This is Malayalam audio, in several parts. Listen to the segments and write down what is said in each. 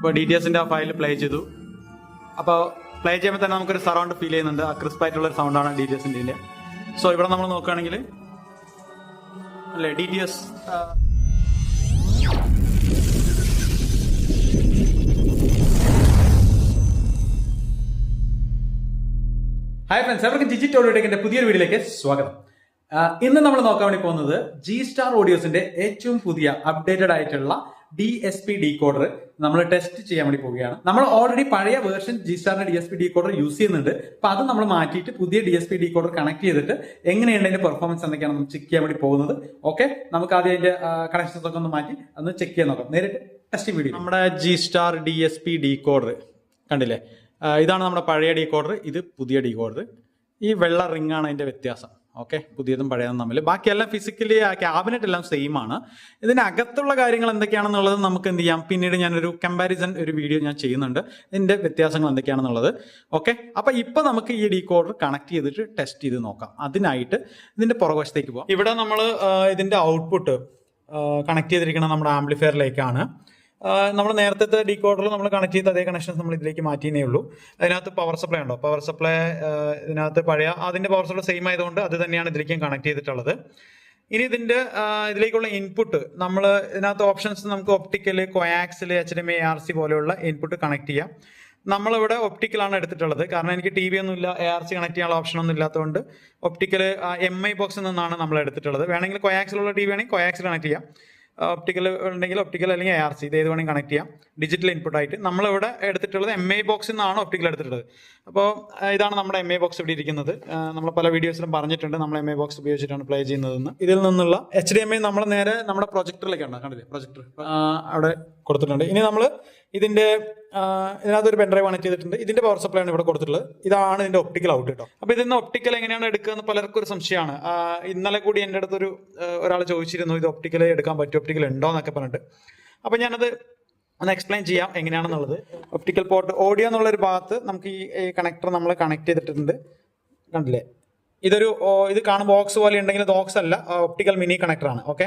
ഇപ്പോൾ ഡി ടി എസിന്റെ ആ ഫയൽ പ്ലേ ചെയ്തു. അപ്പോൾ പ്ലേ ചെയ്യുമ്പോൾ തന്നെ നമുക്കൊരു സറൗണ്ട് ഫീൽ ചെയ്യുന്നുണ്ട്. ആ ക്രിസ്പ് ആയിട്ടുള്ള ഒരു സൗണ്ടാണ് ഡി ടി എസിന്റെ സോ ഇവിടെ നമ്മൾ നോക്കുകയാണെങ്കിൽ അല്ലേ D T S hi friends എവർക്കും digit ഓഡിയോടെക്കിന്റെ പുതിയൊരു വീഡിയോയിലേക്ക് സ്വാഗതം. ഇന്ന് നമ്മൾ നോക്കാൻ വേണ്ടി പോകുന്നത് ജി സ്റ്റാർ ഓഡിയോസിന്റെ ഏറ്റവും പുതിയ അപ്ഡേറ്റഡ് ആയിട്ടുള്ള D S P decoder നമ്മൾ ടെസ്റ്റ് ചെയ്യാൻ വേണ്ടി പോവുകയാണ്. നമ്മൾ ഓൾറെഡി പഴയ version G സ്റ്റാറിന്റെ D S P decoder use ചെയ്യുന്നുണ്ട്. അപ്പൊ അത് നമ്മൾ മാറ്റിയിട്ട് പുതിയ D S P decoder connect ചെയ്തിട്ട് എങ്ങനെയുണ്ട് അതിന്റെ പെർഫോമൻസ് എന്തൊക്കെയാണ് ചെക്ക് ചെയ്യാൻ വേണ്ടി പോകുന്നത്. ഓക്കെ നമുക്ക് ആദ്യം അതിന്റെ കണക്ഷൻസ് ഒക്കെ ഒന്ന് മാറ്റി അന്ന് ചെക്ക് ചെയ്യാൻ നോക്കാം. നേരിട്ട് ടെസ്റ്റിംഗ് വീഡിയോ നമ്മുടെ G star D S P decoder കണ്ടില്ലേ ഇതാണ് നമ്മുടെ പഴയ ഡി കോഡർ ഇത് പുതിയ ഡി കോഡർ ഈ വെള്ള റിംഗ് ആണ് അതിന്റെ വ്യത്യാസം. ഓക്കെ പുതിയതും പഴയതും തമ്മിൽ. ബാക്കിയെല്ലാം ഫിസിക്കലി ആ ക്യാബിനറ്റ് എല്ലാം സെയിം ആണ്. ഇതിനകത്തുള്ള കാര്യങ്ങൾ എന്തൊക്കെയാണെന്നുള്ളത് നമുക്ക് എന്ത് ചെയ്യാം? പിന്നീട് ഞാനൊരു കമ്പാരിസൺ ഒരു വീഡിയോ ഞാൻ ചെയ്യുന്നുണ്ട്. ഇതിന്റെ വ്യത്യാസങ്ങൾ എന്തൊക്കെയാണെന്നുള്ളത്. ഓക്കെ അപ്പം ഇപ്പം നമുക്ക് ഈ ഡീകോഡർ കണക്ട് ചെയ്തിട്ട് ടെസ്റ്റ് ചെയ്ത് നോക്കാം. അതിനായിട്ട് ഇതിന്റെ പുറകുവശത്തേക്ക് പോകാം ഇവിടെ നമ്മൾ ഇതിന്റെ ഔട്ട്പുട്ട് കണക്ട് ചെയ്തിരിക്കുന്നത് നമ്മുടെ ആംപ്ലിഫയറിലേക്കാണ് നമ്മൾ നേരത്തെ ഡീകോഡറിൽ നമ്മൾ കണക്ട് ചെയ്ത അതേ കണക്ഷൻസ് നമ്മൾ ഇതിലേക്ക് മാറ്റിയേ ഉള്ളൂ. അതിനകത്ത് പവർ സപ്ലൈ ഉണ്ടോ? പവർ സപ്ലൈ ഇതിനകത്ത് പഴയ അതിന്റെ പവർ സപ്ലൈ സെയിം ആയതുകൊണ്ട് അത് തന്നെയാണ് ഇതിലേക്കും കണക്ട് ചെയ്തിട്ടുള്ളത്. ഇനി ഇതിന്റെ ഇതിലേക്കുള്ള ഇൻപുട്ട് നമ്മൾ ഇതിനകത്ത് ഓപ്ഷൻസ് നമുക്ക് optical coaxial H D M A R C പോലെയുള്ള ഇൻപുട്ട് കണക്ട് ചെയ്യാം. നമ്മളിവിടെ ഒപ്റ്റിക്കലാണ് എടുത്തിട്ടുള്ളത്. കാരണം എനിക്ക് ടി വി ഒന്നും ഇല്ല എ ആർ സി കണക്ട് ചെയ്യാനുള്ള ഓപ്ഷൻ ഒന്നും ഇല്ലാത്തതുകൊണ്ട് ഒപ്റ്റിക്കൽ എം ഐ ബോക്സിൽ നിന്നാണ് നമ്മൾ എടുത്തിട്ടുള്ളത്. വേണമെങ്കിൽ കൊയാക്സിലുള്ള ടി വി ആണെങ്കിൽ കൊയാക്സിൽ കണക്ട് ചെയ്യാം. ഒപ്റ്റിക്കൽ ഉണ്ടെങ്കിൽ ഒപ്റ്റിക്കൽ അല്ലെങ്കിൽ എ ആർ സി ഇത് ഏത് വേണമെങ്കിൽ കണക്ട് ചെയ്യാം. ഡിജിറ്റൽ ഇൻപുട്ട് ആയിട്ട്. നമ്മളിവിടെ എടുത്തിട്ടുള്ളത് എം ഐ ബോക്സിൽ നിന്നാണ് ഓപ്റ്റിക്കൽ എടുത്തിട്ടുള്ളത്. അപ്പോൾ ഇതാണ് നമ്മുടെ എം ഐ ബോക്സ് ഇവിടെ ഇരിക്കുന്നത്. നമ്മൾ പല വീഡിയോസിലും പറഞ്ഞിട്ടുണ്ട് നമ്മൾ എം ഐ ബോക്സ് ഉപയോഗിച്ചിട്ടാണ് പ്ലേ ചെയ്യുന്നതെന്ന്. ഇതിൽ നിന്നുള്ള എച്ച് ഡി എം ഐ നമ്മൾ നേരെ നമ്മുടെ പ്രൊജക്ടറിലേക്കാണ് കണ്ടില്ലേ? പ്രൊജക്ടർ അവിടെ കൊടുത്തിട്ടുണ്ട്. ഇനി നമ്മൾ ഇതിന്റെ ആ, ഇതിനകത്ത് ഒരു പെൻഡ്രൈവ് കണക്ട് ചെയ്തിട്ടുണ്ട്. ഇതിന്റെ പവർ സപ്ലൈ ആണ് ഇവിടെ കൊടുത്തിട്ടുള്ളത്. ഇതാണ് ഇതിന്റെ ഒപ്റ്റിക്കൽ ഔട്ട് കേട്ടോ അപ്പൊ ഇതിന്ന് ഒപ്റ്റിക്കൽ എങ്ങനെയാണ് എടുക്കുക എന്ന് പലർക്കും ഒരു സംശയമാണ്. ഇന്നലെ കൂടി എന്റെ അടുത്തൊരു ഒരാൾ ചോദിച്ചിരുന്നു ഇത് ഒപ്റ്റിക്കൽ എടുക്കാൻ പറ്റും ഒപ്റ്റിക്കൽ ഉണ്ടോ? എന്നൊക്കെ പറഞ്ഞിട്ട്. അപ്പൊ ഞാനത് ഒന്ന് എക്സ്പ്ലെയിൻ ചെയ്യാം എങ്ങനെയാണെന്നുള്ളത്. ഒപ്റ്റിക്കൽ പോർട്ട് ഓഡിയോ എന്നുള്ള ഒരു ഭാഗത്ത് നമുക്ക് ഈ കണക്ടർ നമ്മൾ കണക്ട് ചെയ്തിട്ടുണ്ട്. കണ്ടില്ലേ? ഇതൊരു ഇത് കാണുമ്പോൾ ബോക്സ് പോലെ ഉണ്ടെങ്കിൽ ഇത് ബോക്സ് അല്ല ഒപ്റ്റിക്കൽ മിനി കണക്ടർ ആണ്. ഓക്കെ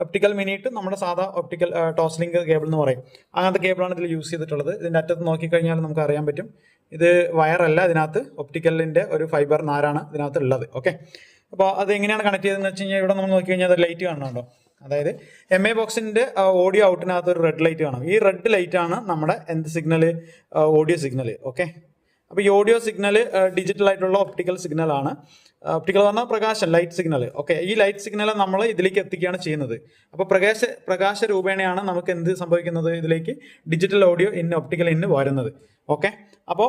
ഒപ്റ്റിക്കൽ മിനിറ്റ് നമ്മുടെ സാധാ ഒപ്റ്റിക്കൽ ടോസ്ലിംഗ് കേബിൾ എന്ന് പറയും. അങ്ങനത്തെ കേബിളാണ് ഇതിൽ യൂസ് ചെയ്തിട്ടുള്ളത്. ഇതിന്റെ അറ്റത്ത് നോക്കിക്കഴിഞ്ഞാൽ നമുക്ക് അറിയാൻ പറ്റും. ഇത് വയറല്ല ഇതിനകത്ത് ഒപ്റ്റിക്കലിന്റെ ഒരു ഫൈബർ നാരാണ് ഇതിനകത്ത് ഉള്ളത് ഓക്കെ അപ്പോൾ അത് എങ്ങനെയാണ് കണക്ട് ചെയ്തതെന്ന് വെച്ച് കഴിഞ്ഞാൽ ഇവിടെ നമ്മൾ നോക്കി കഴിഞ്ഞാൽ അത് ലൈറ്റ് കാണുന്നുണ്ടോ? അതായത് എം എ ബോക്സിന്റെ ഓഡിയോ ഔട്ടിനകത്ത് ഒരു റെഡ് ലൈറ്റ് കാണും. ഈ റെഡ് ലൈറ്റ് ആണ് നമ്മുടെ എന്ത് സിഗ്നൽ ഓഡിയോ സിഗ്നൽ ഓക്കെ അപ്പോൾ ഈ ഓഡിയോ സിഗ്നൽ ഡിജിറ്റൽ ആയിട്ടുള്ള ഒപ്റ്റിക്കൽ സിഗ്നൽ ആണ്. ഒപ്റ്റിക്കൽ പറഞ്ഞാൽ പ്രകാശം ലൈറ്റ് സിഗ്നൽ ഓക്കെ ഈ ലൈറ്റ് സിഗ്നൽ നമ്മൾ ഇതിലേക്ക് എത്തിക്കുകയാണ് ചെയ്യുന്നത്. അപ്പോൾ പ്രകാശ പ്രകാശ രൂപേണയാണ് നമുക്ക് എന്ത് സംഭവിക്കുന്നത് ഇതിലേക്ക്? ഡിജിറ്റൽ ഓഡിയോ ഇൻ ഒപ്റ്റിക്കൽ ഇന്ന് വരുന്നത്. ഓക്കെ അപ്പോൾ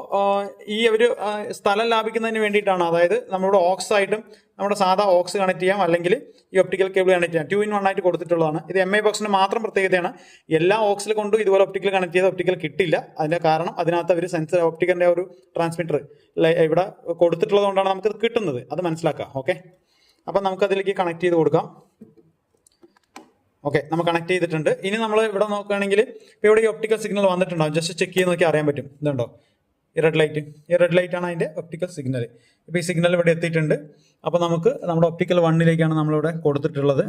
ഈ ഒരു സ്ഥലം ലാഭിക്കുന്നതിന് വേണ്ടിയിട്ടാണ്. അതായത് നമ്മളിവിടെ ഓക്സ് ആയിട്ടും നമ്മുടെ സാധാ ഓക്സ് കണക്ട് ചെയ്യാം അല്ലെങ്കിൽ ഈ ഒപ്റ്റിക്കൽ കേബിൾ കണക്ട് ചെയ്യാം. ടു ഇൻ വൺ ആയിട്ട് കൊടുത്തിട്ടുള്ളതാണ്. ഇത് എം ഐ ബോക്സിന് മാത്രം പ്രത്യേകതയാണ്. എല്ലാ ഓക്സിൽ കൊണ്ടും ഇതുപോലെ ഒപ്റ്റിക്കൽ കണക്ട് ചെയ്ത ഒപ്റ്റിക്കൽ കിട്ടില്ല. അതിന്റെ കാരണം അതിനകത്ത് അവർ സെൻസർ ഒപ്റ്റിക്കലിന്റെ ഒരു ട്രാൻസ്മിറ്റർ ഇവിടെ കൊടുത്തിട്ടുള്ളത് കൊണ്ടാണ് നമുക്കത് കിട്ടുന്നത്. അത് മനസ്സിലാക്കാം. ഓക്കെ അപ്പം നമുക്ക് അതിലേക്ക് കണക്ട് ചെയ്ത് കൊടുക്കാം. ഓക്കെ നമ്മൾ കണക്ട് ചെയ്തിട്ടുണ്ട്. ഇനി നമ്മൾ ഇവിടെ നോക്കുകയാണെങ്കിൽ ഇപ്പോൾ ഇവിടെ ഈ ഒപ്റ്റിക്കൽ സിഗ്നൽ വന്നിട്ടുണ്ടാവും. ജസ്റ്റ് ചെക്ക് ചെയ്ത് നോക്കി അറിയാൻ പറ്റും. ഇതുണ്ടോ? ഈ റെഡ് ലൈറ്റ് ഈ റെഡ് ലൈറ്റ് ആണ് അതിന്റെ ഒപ്റ്റിക്കൽ സിഗ്നൽ ഇപ്പോൾ ഈ സിഗ്നൽ ഇവിടെ എത്തിയിട്ടുണ്ട്. അപ്പോൾ നമുക്ക് നമ്മുടെ ഒപ്റ്റിക്കൽ വണ്ണിലേക്കാണ് നമ്മളിവിടെ കൊടുത്തിട്ടുള്ളത്.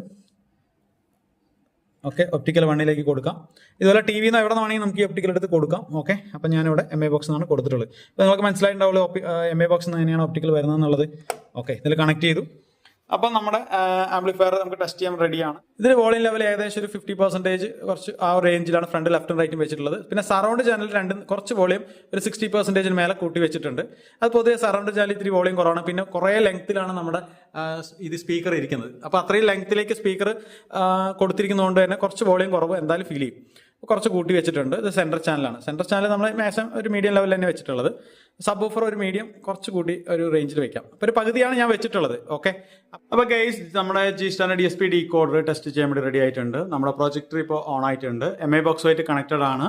ഓക്കെ ഒപ്റ്റിക്കൽ വണ്ണിലേക്ക് കൊടുക്കാം. ഇതുപോലെ ടി വിന്ന് എവിടെ നിന്നാണെങ്കിൽ നമുക്ക് ഈ ഒപ്റ്റിക്കൽ എടുത്ത് കൊടുക്കാം. ഓക്കെ അപ്പം ഞാനിവിടെ എം എ ബോക്സ് എന്നാണ് കൊടുത്തിട്ടുള്ളത്. അപ്പോൾ നിങ്ങൾക്ക് മനസ്സിലായിട്ടുണ്ടാവുള്ളൂ എം എ ബോക്സ് എങ്ങനെയാണ് ഒപ്റ്റിക്കൽ വരുന്നത് എന്നുള്ളത്. ഓക്കെ ഇതിൽ കണക്ട് ചെയ്തു. അപ്പം നമ്മുടെ ആംപ്ലിഫയർ നമുക്ക് ടെസ്റ്റ് ചെയ്യാൻ റെഡിയാണ് ഇതിൽ വോളിയം ലെവൽ ഏകദേശം ഒരു ഫിഫ്റ്റി പെർസെന്റേജ് കുറച്ച് ആ റേഞ്ചിലാണ് ഫ്രണ്ട് ലെഫ്റ്റും റൈറ്റും വെച്ചിട്ടുള്ളത്. പിന്നെ സറൗണ്ട് ചാനൽ രണ്ട് കുറച്ച് വോളിയം ഒരു സിക്സ്റ്റി പെർസെന്റേജിന് മേലെ കൂട്ടി വെച്ചിട്ടുണ്ട്. അത് പൊതുവെ സറൗണ്ട് ചാനൽ ഇത്തിരി വോളിയം കുറവാണ്. പിന്നെ കുറേ ലെങ്ത്തിലാണ് നമ്മുടെ ഇത് സ്പീക്കർ ഇരിക്കുന്നത്. അപ്പോൾ അത്രയും ലെങ്ത്തിലേക്ക് സ്പീക്കർ കൊടുത്തിരിക്കുന്നതുകൊണ്ട് തന്നെ കുറച്ച് വോളിയം കുറവ് എന്തായാലും ഫീൽ ചെയ്യും. കുറച്ച് കൂട്ടി വെച്ചിട്ടുണ്ട്. ഇത് സെൻട്രൽ ചാനലാണ് സെൻട്രൽ ചാനൽ നമ്മൾ മാക്സിമം ഒരു മീഡിയം ലെവലിൽ തന്നെ വെച്ചിട്ടുള്ളത്. സബ് ഓഫർ ഒരു മീഡിയം കുറച്ച് കൂടി ഒരു റേഞ്ചിൽ വെക്കാം. അപ്പോൾ ഒരു പകുതിയാണ് ഞാൻ വെച്ചിട്ടുള്ളത്. ഓക്കെ അപ്പോൾ ഗൈസ് നമ്മുടെ G stand D S P D code test ചെയ്യാൻ വേണ്ടി റെഡി ആയിട്ടുണ്ട്. നമ്മുടെ പ്രൊജക്ടർ ഇപ്പോൾ ഓൺ ആയിട്ടുണ്ട്. എം ഐ ബോക്സുമായിട്ട് കണക്റ്റഡ് ആണ്.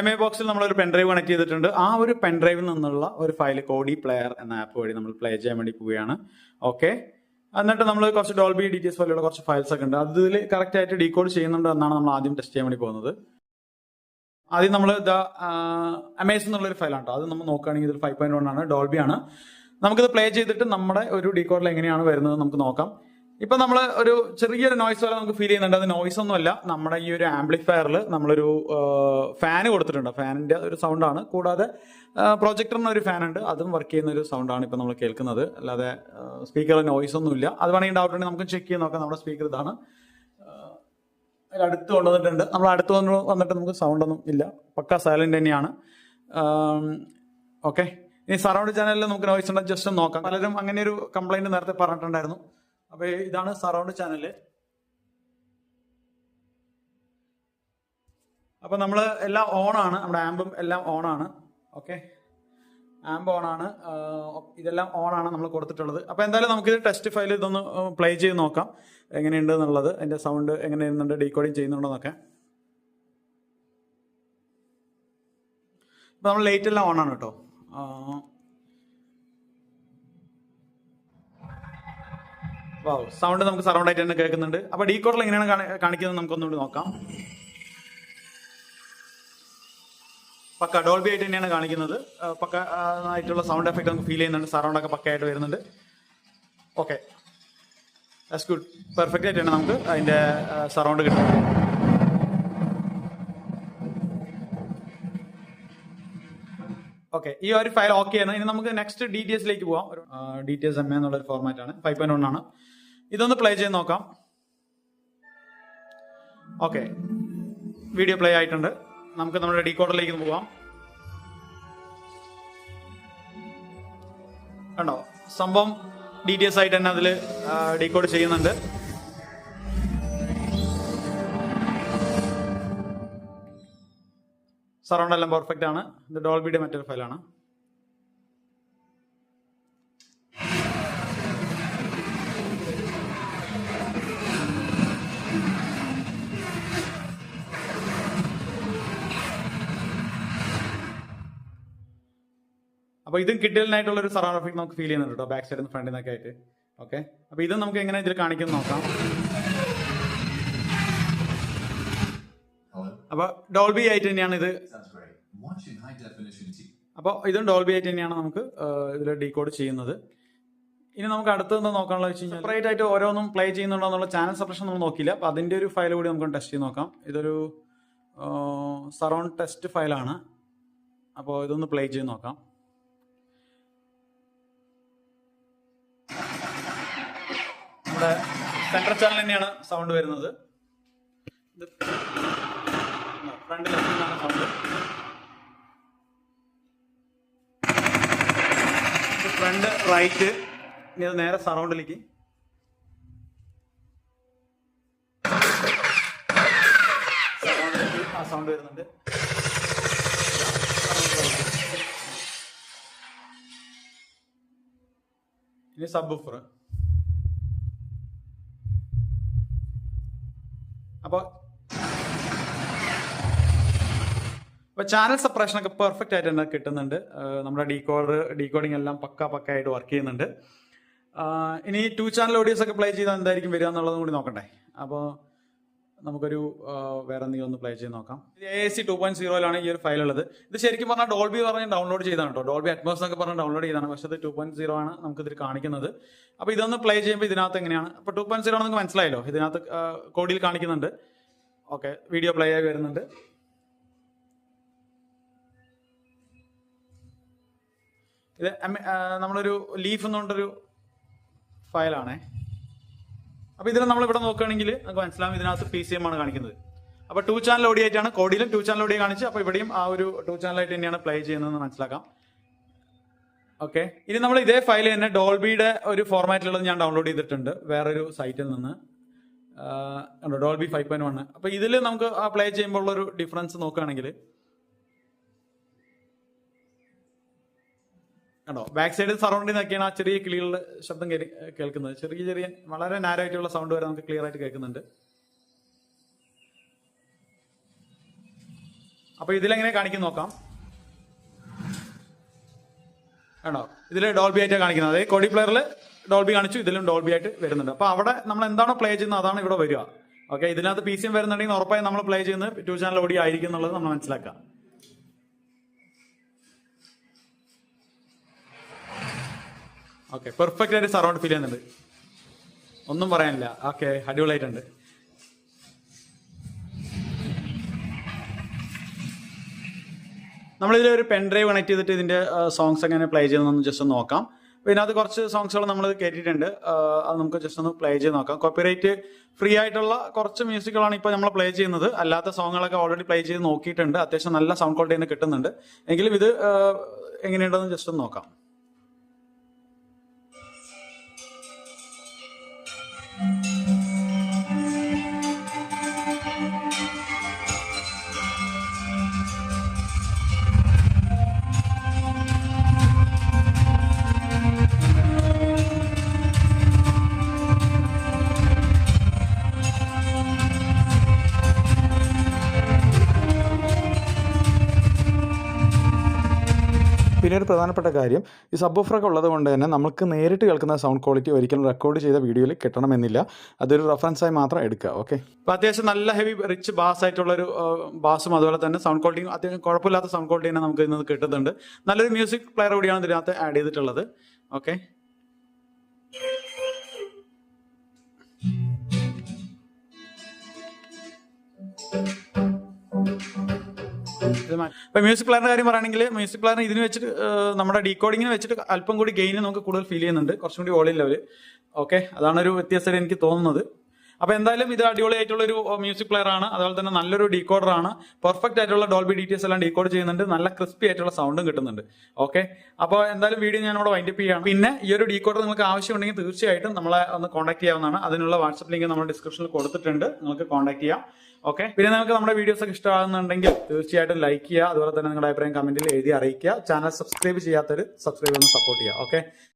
എം ഐ ബോക്സിൽ നമ്മളൊരു പെൻഡ്രൈവ് കണക്ട് ചെയ്തിട്ടുണ്ട്. ആ ഒരു പെൻഡ്രൈവിൽ നിന്നുള്ള ഒരു ഫയൽ കോഡി പ്ലെയർ എന്ന ആപ്പ് വഴി നമ്മൾ പ്ലേ ചെയ്യാൻ വേണ്ടി പോവുകയാണ്. ഓക്കെ എന്നിട്ട് നമ്മൾ കുറച്ച് ഡോൾബി ഡി ടി എസ് പോലെയുള്ള കുറച്ച് ഫയൽസ് ഒക്കെ ഉണ്ട്. അതിൽ കറക്റ്റ് ആയിട്ട് ഡീകോഡ് ചെയ്യുന്നുണ്ട് എന്നാണ് നമ്മൾ ആദ്യം ടെസ്റ്റ് ചെയ്യാൻ വേണ്ടി പോകുന്നത്. ആദ്യം നമ്മൾ ദ അമേസൺ എന്നുള്ള ഒരു ഫയലാണ് അത് നമ്മൾ നോക്കുകയാണെങ്കിൽ ഇത് ഫൈവ് പോയിന്റ് വൺ ആണ് ഡോൾബി ആണ്. നമുക്കിത് പ്ലേ ചെയ്തിട്ട് നമ്മുടെ ഒരു ഡീകോഡിൽ എങ്ങനെയാണ് വരുന്നത് നമുക്ക് നോക്കാം. ഇപ്പൊ നമ്മൾ ഒരു ചെറിയൊരു നോയ്സ് പോലെ നമുക്ക് ഫീൽ ചെയ്യുന്നുണ്ട്. അത് നോയ്സ് ഒന്നുമല്ല നമ്മുടെ ഈ ഒരു ആംപ്ലിഫയറിൽ നമ്മളൊരു ഫാൻ കൊടുത്തിട്ടുണ്ട്. ഫാനിന്റെ ഒരു സൗണ്ടാണ് കൂടാതെ പ്രൊജക്ടറിന് ഒരു ഫാൻ ഉണ്ട്. അതും വർക്ക് ചെയ്യുന്ന ഒരു സൗണ്ടാണ് ഇപ്പൊ നമ്മൾ കേൾക്കുന്നത്. അല്ലാതെ സ്പീക്കറിൽ നോയ്സ് ഒന്നുമില്ല. അത് വേണമെങ്കിൽ ഡൗട്ട് ഉണ്ടെങ്കിൽ നമുക്ക് ചെക്ക് ചെയ്ത് നോക്കാം. നമ്മുടെ സ്പീക്കർ ഇതാണ്. അടുത്ത് കൊണ്ടുവന്നിട്ടുണ്ട്. നമ്മൾ അടുത്ത് വന്ന് വന്നിട്ട് നമുക്ക് സൗണ്ട് ഒന്നും ഇല്ല. പക്ക സൈലന്റ് തന്നെയാണ്. ഓക്കെ ഇനി സറൗണ്ട് ചാനലിൽ നമുക്ക് നോയിസ് ഉണ്ടെങ്കിൽ ജസ്റ്റ് ഒന്ന് നോക്കാം. പലരും അങ്ങനെ ഒരു കംപ്ലൈന്റ് നേരത്തെ പറഞ്ഞിട്ടുണ്ടായിരുന്നു. അപ്പോൾ ഇതാണ് സറൗണ്ട് ചാനൽ അപ്പൊ നമ്മൾ എല്ലാം ഓൺ ആണ്. നമ്മുടെ ആമ്പും എല്ലാം ഓൺ ആണ്. ഓക്കെ ഓൺ ആണ്. ഇതെല്ലാം ഓൺ ആണ് നമ്മൾ കൊടുത്തിട്ടുള്ളത്. അപ്പൊ എന്തായാലും നമുക്ക് ടെസ്റ്റ് ഫയൽ ഇതൊന്ന് പ്ലേ ചെയ്ത് നോക്കാം. എങ്ങനെയുണ്ട് എന്നുള്ളത് അതിന്റെ സൗണ്ട് എങ്ങനെ ഇരുന്നുണ്ട് ഡീകോഡിങ് ചെയ്യുന്നുണ്ടോ എന്നൊക്കെ. അപ്പൊ നമ്മൾ ലൈറ്റ് എല്ലാം ഓൺ ആണ് കേട്ടോ. സൗണ്ട് നമുക്ക് സറൗണ്ട് ആയിട്ട് തന്നെ കേൾക്കുന്നുണ്ട്. അപ്പൊ ഡീകോഡിൽ എങ്ങനെയാണ് കാണി- കാണിക്കുന്നത് നമുക്കൊന്നുകൂടി നോക്കാം. പക്ക ഡോൾബി ആയിട്ട് തന്നെയാണ് കാണിക്കുന്നത്. പക്ക ആയിട്ടുള്ള സൗണ്ട് എഫക്റ്റ് നമുക്ക് ഫീൽ ചെയ്യുന്നുണ്ട്. സറൗണ്ട് ഒക്കെ പക്കയായിട്ട് വരുന്നുണ്ട്. ഓക്കെ ദാറ്റ്സ് ഗുഡ് പെർഫെക്റ്റ് ആയിട്ടാണ് നമുക്ക് അതിന്റെ സറൗണ്ട് കിട്ടുന്നത് ഓക്കെ ഈ ഒരു ഫയൽ ഓക്കെ ആണ്. ഇനി നമുക്ക് നെക്സ്റ്റ് ഡി ടി എസിലേക്ക് പോവാം ടി എസ് എം എന്നുള്ള ഒരു ഫോർമാറ്റ് ആണ്. ഫൈവ് പോയിന്റ് വൺ ആണ്. ഇതൊന്ന് പ്ലേ ചെയ്ത് നോക്കാം. ഓക്കെ വീഡിയോ പ്ലേ ആയിട്ടുണ്ട്. നമുക്ക് നമ്മുടെ ഡീകോഡറിലേക്ക് പോവാം. കണ്ടോ? സംഭവം ഡീറ്റെയിൽസ് ആയിട്ട് തന്നെ അതിൽ ഡീകോഡ് ചെയ്യുന്നുണ്ട്. സറൗണ്ട് എല്ലാം പെർഫെക്റ്റ് ആണ്. ഇത് ഡോൾബിയുടെ മറ്റൊരു ഫയലാണ് അപ്പൊ ഇതും കിഡിലിനായിട്ടുള്ള ഒരു സറൗണ്ട് എഫക്ട് നമുക്ക് ഫീൽ ചെയ്യുന്നുണ്ട് കേട്ടോ ബാക്ക് സൈഡിൽ ഫ്രണ്ടിൽ നിന്നൊക്കെ ആയിട്ട്. ഓക്കെ അപ്പൊ ഇത് നമുക്ക് എങ്ങനെ ഇതിൽ കാണിക്കുന്നു നോക്കാം. അപ്പോൾ അപ്പൊ ഡോൾബി ആയിട്ട് തന്നെയാണ് ഇത്. അപ്പൊ അപ്പോൾ ഇതും ഡോൾബി ആയിട്ട് തന്നെയാണ് നമുക്ക് ഇതിൽ ഡീകോഡ് ചെയ്യുന്നത്. ഇനി നമുക്ക് അടുത്തത് നോക്കാനുള്ള വെച്ച് കഴിഞ്ഞാൽ സെപ്പറേറ്റ് ആയിട്ട് ഓരോന്നും പ്ലേ ചെയ്യുന്നുണ്ടോ എന്നുള്ള ചാനൽ സപ്രഷൻ നമ്മൾ നോക്കില്ല അപ്പോൾ അതിന്റെ ഒരു ഫയൽ കൂടി നമുക്ക് ടെസ്റ്റ് ചെയ്ത് നോക്കാം. ഇതൊരു സറൗണ്ട് ടെസ്റ്റ് ഫയലാണ് അപ്പോൾ ഇതൊന്ന് പ്ലേ ചെയ്ത് നോക്കാം. നമ്മുടെ സെൻട്രൽ ചാനൽ തന്നെയാണ് സൗണ്ട് വരുന്നത്. ഇത് ഫ്രണ്ട് ലെഫ്റ്റിലാണ് സൗണ്ട് ഫ്രണ്ട് റൈറ്റ് ഇനി അത് നേരെ സറൗണ്ടിലേക്ക് സറൗണ്ടിലേക്ക് ആ സൗണ്ട് വരുന്നുണ്ട്. ഇനി സബ് ബുഫർ അപ്പോൾ അപ്പോൾ ചാനൽ സെപ്പറേഷൻ ഒക്കെ പെർഫെക്റ്റ് ആയിട്ട് തന്നെ കിട്ടുന്നുണ്ട്. നമ്മുടെ ഡീകോഡർ ഡീകോഡിംഗ് എല്ലാം പക്ക പക്ക ആയിട്ട് വർക്ക് ചെയ്യുന്നുണ്ട് ഇനി ടു ചാനൽ ഓഡിയോസ് ഒക്കെ പ്ലേ ചെയ്താൽ എന്തായിരിക്കും വരിക എന്നുള്ളതും കൂടി നോക്കണ്ടേ. അപ്പോൾ നമുക്കൊരു വേറെ എന്തെങ്കിലും ഒന്ന് പ്ലേ ചെയ്ത് നോക്കാം. എ സി ടു പോയിന്റ് സീറോയിലാണ് ഈ ഒരു ഫയൽ ഉള്ളത്. ഇത് ശരിക്കും പറഞ്ഞാൽ ഡോൾബി പറഞ്ഞ് ഡൗൺലോഡ് ചെയ്താണ് കേട്ടോ ഡോൾബി അറ്റ്മോസ് എന്നൊക്കെ പറഞ്ഞ് ഡൗൺലോഡ് ചെയ്താണ് പക്ഷേ അത് ടു പോയിന്റ് സീറോ ആണ് നമുക്ക് ഇതിൽ കാണിക്കുന്നത്. അപ്പോൾ ഇതൊന്ന് പ്ലേ ചെയ്യുമ്പോൾ ഇതിനകത്ത് എങ്ങനെയാണ്? അപ്പോൾ ടു പോയിന്റ് സീറോ നിങ്ങൾക്ക് മനസ്സിലായല്ലോ? ഇതിനകത്ത് കോഡിൽ കാണിക്കുന്നുണ്ട്. ഓക്കെ വീഡിയോ പ്ലേ ആയി വരുന്നുണ്ട്. ഇത് നമ്മളൊരു ലീഫ് എന്നുകൊണ്ടൊരു ഫയലാണേ അപ്പൊ ഇതിൽ നമ്മൾ ഇവിടെ നോക്കുകയാണെങ്കിൽ നമുക്ക് മനസ്സിലാവും ഇതിനകത്ത് പി സി എം ആണ് കാണിക്കുന്നത്. അപ്പൊ ടു ചാനൽ ഓഡിയോ ആയിട്ടാണ് കോഡിയിലും ടു ചാനൽ ഓഡിയോ കാണിച്ച് അപ്പൊ ഇവിടെയും ആ ഒരു ടു ചാനലായിട്ട് തന്നെയാണ് പ്ലേ ചെയ്യുന്നതെന്ന് മനസ്സിലാക്കാം. ഓക്കെ ഇനി നമ്മൾ ഇതേ ഫയൽ തന്നെ ഡോൾബിയുടെ ഒരു ഫോർമാറ്റിലുള്ളത് ഞാൻ ഡൗൺലോഡ് ചെയ്തിട്ടുണ്ട്. വേറൊരു സൈറ്റിൽ നിന്ന്. ഡോൾബി ഫൈവ് പോയിന്റ് വൺ അപ്പൊ ഇതിൽ നമുക്ക് ആ പ്ലേ ചെയ്യുമ്പോൾ ഉള്ള ഒരു ഡിഫറൻസ് നോക്കുകയാണെങ്കിൽ കണ്ടോ? ബാക്ക് സൈഡ് സറൗണ്ടിൽ നിന്നൊക്കെയാണ് ആ ചെറിയ കിളികളുടെ ശബ്ദം കേൾക്കുന്നത്. ചെറിയ ചെറിയ വളരെ നാരോ ആയിട്ടുള്ള സൗണ്ട് വരെ നമുക്ക് ക്ലിയർ ആയിട്ട് കേൾക്കുന്നുണ്ട്. അപ്പൊ ഇതിലെങ്ങനെ കാണിക്കും നോക്കാം. ആണോ ഇതിൽ ഡോൾബി ആയിട്ട് കാണിക്കുന്നത്. അതായത് കോഡി പ്ലെയറിൽ ഡോൾബി കാണിച്ചു ഇതിലും ഡോൾബി ആയിട്ട് വരുന്നുണ്ട്. അപ്പൊ അവിടെ നമ്മൾ എന്താണോ പ്ലേ ചെയ്യുന്നത് അതാണ് ഇവിടെ വരിക. ഓക്കെ ഇതിനകത്ത് പി സി എം വരുന്നുണ്ടെങ്കിൽ ഉറപ്പായും നമ്മൾ പ്ലേ ചെയ്യുന്നത് ടു ചാനൽ ഓടി ആയിരിക്കും എന്നുള്ളത് നമ്മൾ മനസ്സിലാക്കാം ഓക്കെ പെർഫെക്റ്റ് ആയിട്ട് സറൗണ്ട് ഫീൽ ചെയ്യുന്നുണ്ട്. ഒന്നും പറയാനില്ല. ഓക്കെ അടിപൊളിയായിട്ടുണ്ട്. നമ്മളിതിൽ ഒരു പെൻ ഡ്രൈവ് കണക്ട് ചെയ്തിട്ട് ഇതിന്റെ സോങ്സ് എങ്ങനെ പ്ലേ ചെയ്യുന്നതെന്ന് ജസ്റ്റ് ഒന്ന് നോക്കാം. അത് കുറച്ച് സോങ്സുകൾ നമ്മൾ കേട്ടിട്ടുണ്ട്. അത് നമുക്ക് ജസ്റ്റ് ഒന്ന് പ്ലേ ചെയ്ത് നോക്കാം. കോപ്പിറൈറ്റ് ഫ്രീ ആയിട്ടുള്ള കുറച്ച് മ്യൂസിക്കുകളാണ് ഇപ്പോൾ നമ്മൾ പ്ലേ ചെയ്യുന്നത്. അല്ലാത്ത സോങ്ങുകളൊക്കെ ഓൾറെഡി പ്ലേ ചെയ്ത് നോക്കിയിട്ടുണ്ട്. അത്യാവശ്യം നല്ല സൗണ്ട് ക്വാളിറ്റി തന്നെ കിട്ടുന്നുണ്ട്. എങ്കിലും ഇത് എങ്ങനെയുണ്ടെന്ന് ജസ്റ്റ് ഒന്ന് നോക്കാം. പിന്നെ ഒരു പ്രധാനപ്പെട്ട കാര്യം ഈ സബ് ഓഫറൊക്കെ ഉള്ളത് കൊണ്ട് തന്നെ നമുക്ക് നേരിട്ട് കേൾക്കുന്ന സൗണ്ട് ക്വാളിറ്റി ഒരിക്കലും റെക്കോർഡ് ചെയ്ത വീഡിയോയിൽ കിട്ടണമെന്നില്ല. അതൊരു റെഫറൻസായി മാത്രം എടുക്കുക ഓക്കെ അത്യാവശ്യം നല്ല ഹെവി റിച്ച് ബാസ് ആയിട്ടുള്ള ഒരു ബാസും അതുപോലെ തന്നെ സൗണ്ട് ക്വാളിറ്റിയും അത്യാവശ്യം കുഴപ്പമില്ലാത്ത സൗണ്ട് ക്വാളിറ്റി തന്നെ നമുക്ക് ഇന്ന് കിട്ടുന്നുണ്ട്. നല്ലൊരു മ്യൂസിക് പ്ലെയർ കൂടിയാണ് ഇതിനകത്ത് ആഡ് ചെയ്തിട്ടുള്ളത് ഓക്കെ ഇപ്പൊ മ്യൂസിക് പ്ലാനിന്റെ കാര്യം പറയുകയാണെങ്കിൽ മ്യൂസിക് പ്ലാൻ ഇതിന് വെച്ചിട്ട് നമ്മുടെ ഡീകോഡിങ്ങിന് വെച്ചിട്ട് അല്പം കൂടി ഗെയിന് നമുക്ക് കൂടുതൽ ഫീൽ ചെയ്യുന്നുണ്ട്. കുറച്ചും കൂടി ഓളിൻ ലെവൽ ഓക്കെ അതാണ് ഒരു വ്യത്യാസമായിട്ട് എനിക്ക് തോന്നുന്നത്. അപ്പൊ എന്തായാലും ഇത് അടിപൊളിയായിട്ടുള്ള ഒരു മ്യൂസിക് പ്ലെയർ ആണ്. അതുപോലെ തന്നെ നല്ലൊരു ഡീകോഡർ ആണ്. പെർഫെക്റ്റ് ആയിട്ടുള്ള ഡോൾബി ഡീറ്റെയിൽസ് എല്ലാം ഡീകോഡ് ചെയ്യുന്നുണ്ട്. നല്ല ക്രിസ്പി ആയിട്ടുള്ള സൗണ്ടും കിട്ടുന്നുണ്ട്. ഓക്കെ അപ്പോൾ എന്തായാലും വീഡിയോ ഞാൻ ഇവിടെ വൈൻഡപ്പ് ചെയ്യാണ് പിന്നെ ഈ ഒരു ഡീകോഡർ നിങ്ങൾക്ക് ആവശ്യമുണ്ടെങ്കിൽ തീർച്ചയായിട്ടും നമ്മളെ ഒന്ന് കോൺടാക്ട് ചെയ്യാവുന്നതാണ്. അതിനുള്ള വാട്സ്ആപ്പ് ലിങ്ക് നമ്മൾ ഡിസ്ക്രിപ്ഷനിൽ കൊടുത്തിട്ടുണ്ട്. നിങ്ങൾക്ക് കോൺടാക്ട് ചെയ്യാം. ഓക്കെ. പിന്നെ നിങ്ങൾക്ക് നമ്മുടെ വീഡിയോസ് ഒക്കെ ഇഷ്ടമാകുന്നുണ്ടെങ്കിൽ തീർച്ചയായിട്ടും ലൈക്ക് ചെയ്യുക. അതുപോലെ തന്നെ നിങ്ങളുടെ അഭിപ്രായം കമന്റിൽ എഴുതി അറിയിക്കുക. ചാനൽ സബ്സ്ക്രൈബ് ചെയ്യാത്തവർ സബ്സ്ക്രൈബ് ഒന്ന് സപ്പോർട്ട് ചെയ്യുക. ഓക്കെ